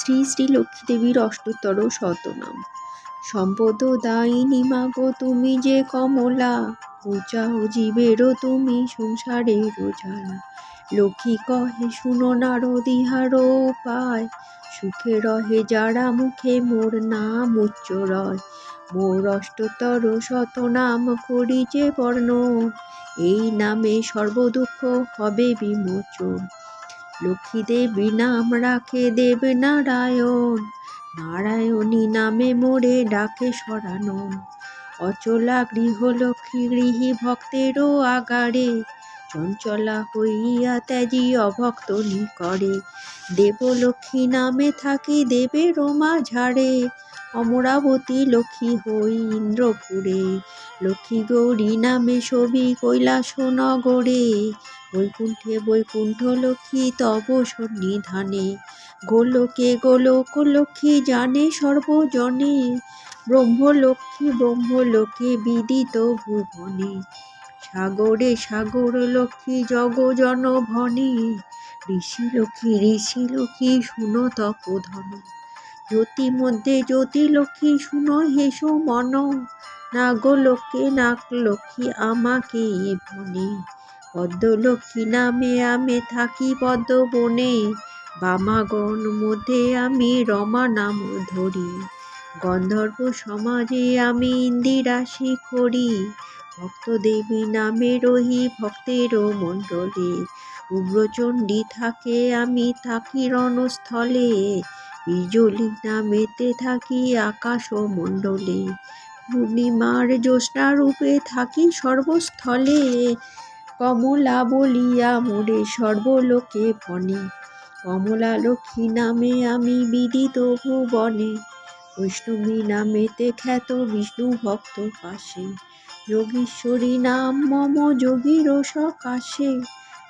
শ্রী শ্রী লক্ষ্মী দেবীর অষ্টতর শতনাম সম্পদ দায়িনী মাগো তুমি যে কমলা বোঝাও জীবেরও তুমি সংসারের জ্বালা লক্ষ্মী কহে, শুনো নারদ, ইহার উপায়। সুখে রহে যারা মুখে মোর নাম উচ্চ রয়। মোর অষ্টতর শতনাম করি যে বর্ণ। এই নামে সর্বদুঃখ হবে বিমোচন। লক্ষ্মী দেবী নাম রাখে দেব নারায়ণ নারায়ণী নামে মোড়ে ডাকে সরানন অচলা গৃহলক্ষ্মী গৃহী ভক্তেরও আগারে। চঞ্চলা হইয়া ত্যাজি অভক্ত করে দেবলক্ষ্মী নামে থাকি দেবের ঝাড়ে অমরাবতী লক্ষ্মী হই ইন্দ্রপুরে। লক্ষ্মী গৌরী নামে ছবি কৈলাস নগরে বৈকুণ্ঠে বৈকুণ্ঠ লক্ষ্মী তব সন্নিধানে। গোলকে গোলক লক্ষ্মী জানে সর্বজনে। ব্রহ্মলক্ষ্মী ব্রহ্মলোকে বিদিত ভুবনে। সাগরে সাগর লক্ষ্মী জগজন ভনে ঋষি লক্ষ্মী ঋষি লক্ষ্মী শুনো তপোধন। জ্যোতি মধ্যে জ্যোতি লক্ষ্মী, শুনো হেসো মন নাগলক্ষ্মী নাগ লক্ষ্মী, আমাকে বনে। পদ্মলক্ষ্মী নামে আমি থাকি পদ্ম বনে বামাগণ মধ্যে আমি রমা নাম ধরি। গন্ধর্ব সমাজে আমি ইন্দিরা শিখরি। ভক্ত দেবী নামে রহি ভক্তের মণ্ডলে। উগ্রচণ্ডী থাকে আমি থাকি রণস্থলে। বিজলি নামেতে থাকি আকাশ ও মণ্ডলে। পূর্ণিমার জ্যোৎস্না রূপে থাকি সর্বস্থলে। কমলা বলিয়া মোরে সর্বলোকে ফনে কমলা লক্ষ্মী নামে আমি বিদিত ভুবনে। বৈষ্ণবী নামেতে খ্যাত বিষ্ণু ভক্ত পাশে। যোগীশ্বরী নাম মম যোগীর সকাশে।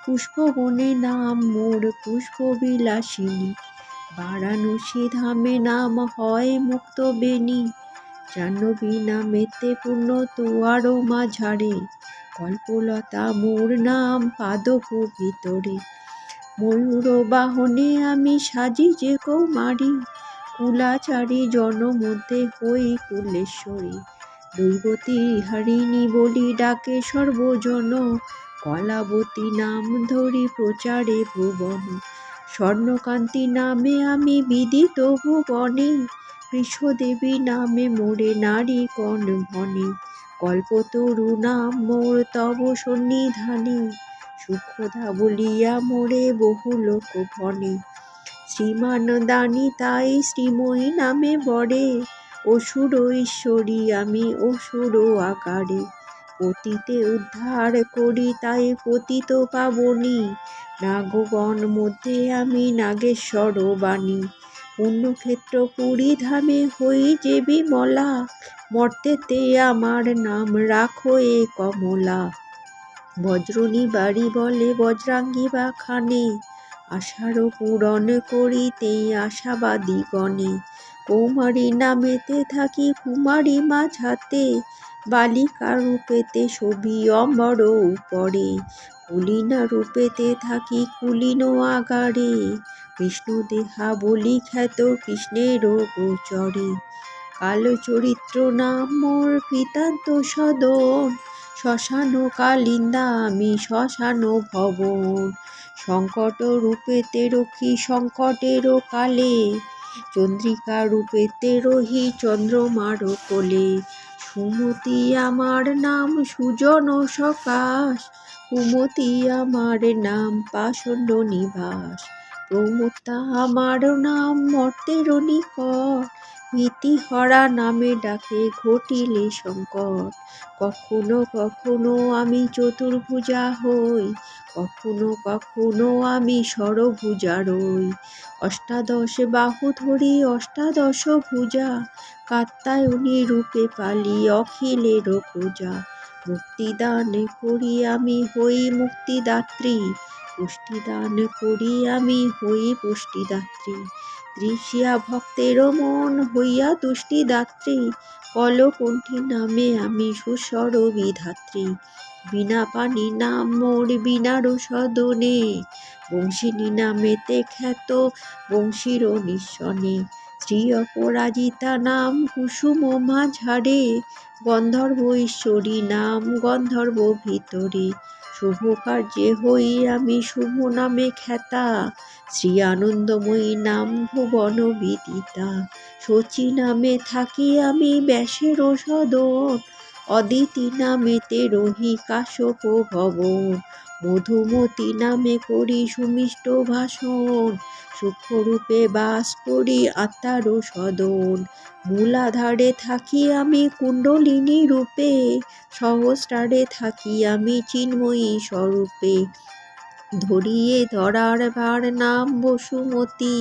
পুষ্পবনে নাম মোর পুষ্প বিলাসিনী বারাণসী ধামে নাম হয় মুক্ত বেণী। জাহ্নবী নামেতে পূর্ণ তোয়ার মাঝারে। কল্পলতা মোর নাম পাদপ ভিতরে। ময়ূর বাহনে আমি সাজি যে কৌমারি। কুলাচারী জন মধ্যে হই কুলেশ্বরী। দৈবতী হারিণী বলি ডাকে সর্বজন। কলাবতী নাম ধরি প্রচারে ভুবন। স্বর্ণকান্তি নামে আমি বিদিত ভুবনে, কৃষ্ণদেবী নামে মোরে নারী কণ ভনে কল্পতরু নাম মোর তব সন্নিধানে, সুখদা বলিয়া মোরে বহু লোক ভনে শ্রীমান দানী তাই শ্রীময়ী নামে বড়ে, অসুর ঈশ্বরী আমি অসুর আকারে। পতিতে উদ্ধার করি তাই পতিত পাবনি। নাগগণ মধ্যে আমি নাগেশ্বর বাণী। পুণ্যক্ষেত্র পুরী ধামে হই যে বিমলা মর্তেতে আমার নাম রাখো এ কমলা। বজ্রনী বাড়ি বলে বজ্রাঙ্গী বা খানে আশার পূরণ করিতে আশাবাদী গণে। কৌমারী নামেতে থাকি কুমারী মাঝাতে, বালিকা রূপেতে ছবি অম্বর উপরে, কুলিনা রূপেতে থাকি কুলিন আগারে কৃষ্ণ দেহা বলি খ্যাত কৃষ্ণের গোচরে। কালো চরিত্র নাম মোর কৃতান্ত সদন, শ্মশান কালিন্দা আমি শ্মশান ভবন। সংকট রূপেতে রক্ষী সংকটের কালে চন্দ্রিকা রূপেতে রহি চন্দ্রমার কোলে। সুমতি আমার নাম সুজন সকাশ কুমতি আমার নাম পাষণ্ড নিবাস। প্রমতা আমার নাম মর্তের নিকট ভীতিহরা নামে ডাকে, ঘটিলে সংকট। কখনো কখনো আমি চতুর্ভুজা হই, কখনো কখনো আমি ষড়ভুজা রই। অষ্টাদশ বাহু ধরি, অষ্টাদশ ভুজা। কাত্তায়নী রূপে পালি, অখিলের পূজা মুক্তিদান করি আমি হই মুক্তিদাত্রী। পুষ্টিদান করি আমি হই পুষ্টিদাত্রী। তৃষিয়া ভক্তের মন হইয়া তুষ্টি দাত্রী কলকণ্ঠী নামে আমি সুস্বর বিধাত্রী। বিনা পানি নাম মোর বিনার সদনে বংশিনী নামেতে খ্যাত, বংশীর নিঃসনে। শ্রী অপরাজিতা নাম কুসুম মাঝারে। গন্ধর্ব ঈশ্বরী নাম গন্ধর্ব ভিতরে। শুভ কার্যে হই আমি শুভ নামে খ্যাতা, শ্রী আনন্দময়ী নাম ভুবন বিদিতা শচী নামে থাকি আমি ব্যাসের সদন অদিতি নামেতে রহি কাশক ভবন, মধুমতি নামে করি সুমিষ্ট ভাষণ সূক্ষ্মরূপে বাস করি আত্মার সদন। মূলাধারে থাকি আমি কুণ্ডলিনী রূপে, সহস্রারে থাকি আমি চিন্ময়ী স্বরূপে। ধরিয়ে ধরার ভার নাম বসুমতী,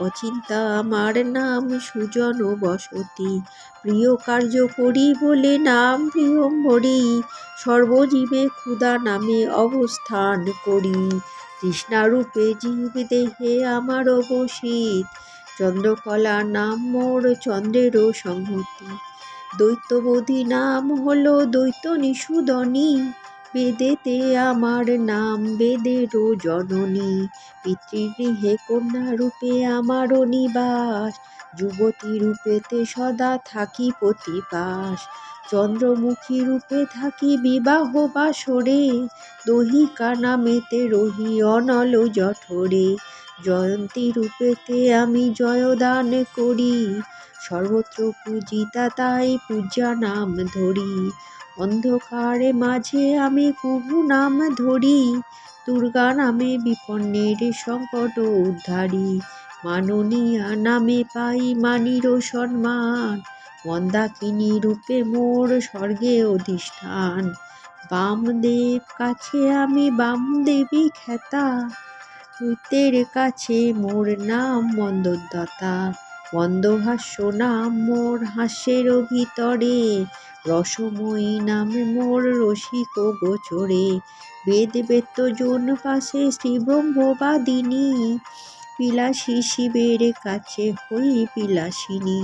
অচিন্তা আমার নাম সুজন বসতি। প্রিয় কার্য করি বলে নাম প্রিয়ম্বরী, সর্বজীবে ক্ষুদা নামে অবস্থান করি। তৃষ্ণারূপে জীব দেহে আমার অবসিত চন্দ্রকলা নাম মোর চন্দ্রেরও সংহতি। দৈত্যবোধী নাম হলো দৈত্য নিষুদনী বেদেতে আমার নাম বেদেরও জননী। পিতৃগৃহে কন্যা রূপে আমারও নিবাস। যুবতী রূপেতে সদা থাকি প্রতিপাস চন্দ্রমুখী রূপে থাকি বিবাহ বাসরে। দহিকা নামেতে রহি অনল জঠরে। জয়ন্তী রূপেতে আমি জয়দান করি। সর্বত্র পূজিতা তাই পূজা নাম ধরি। অন্ধকারে মাঝে আমি কুহু নাম ধরি। দুর্গা নামে বিপন্নের সংকট উদ্ধারী। মাননীয়া নামে পাই মানির সম্মান। মন্দাকিনী রূপে মোর স্বর্গে অধিষ্ঠান। বামদেব কাছে আমি বামদেবী খ্যাতা। দৈত্যের কাছে মোর নাম মন্দোদ্দাতা মন্দহাস্য নাম মোর হাস্যের ভিতরে, রসময়ী নাম মোর রসিক গোচরে। বেদ বেত্তজন পাশে শ্রী ব্রহ্মবাদিনী, বিলাসী শিবের কাছে হই পিলাসিনী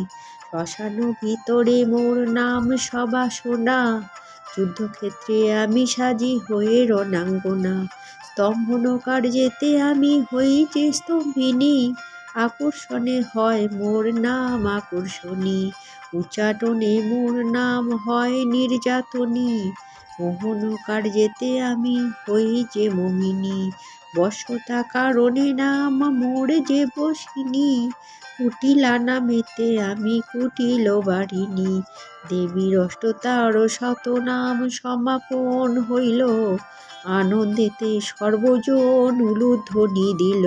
শ্মশান ভিতরে মোর নাম সবাসনা, যুদ্ধক্ষেত্রে আমি সাজি হয়ে রণাঙ্গনা। স্তম্ভন কার্যেতে আমি হই যে স্তম্ভিনী আকর্ষণে হয় মোর নাম আকর্ষণী। উচ্চাটনে মোর নাম হয় নির্যাতনী। মোহন কার্যেতে আমি হই যে মোহিনী। বশতা কারণে নাম মোর যে বসিনী। কুটিলা নামেতে আমি কুটিল বাড়িনি দেবীর অষ্টতার শতনাম সমাপন হইল। আনন্দেতে সর্বজন উলুধ্বনি দিল।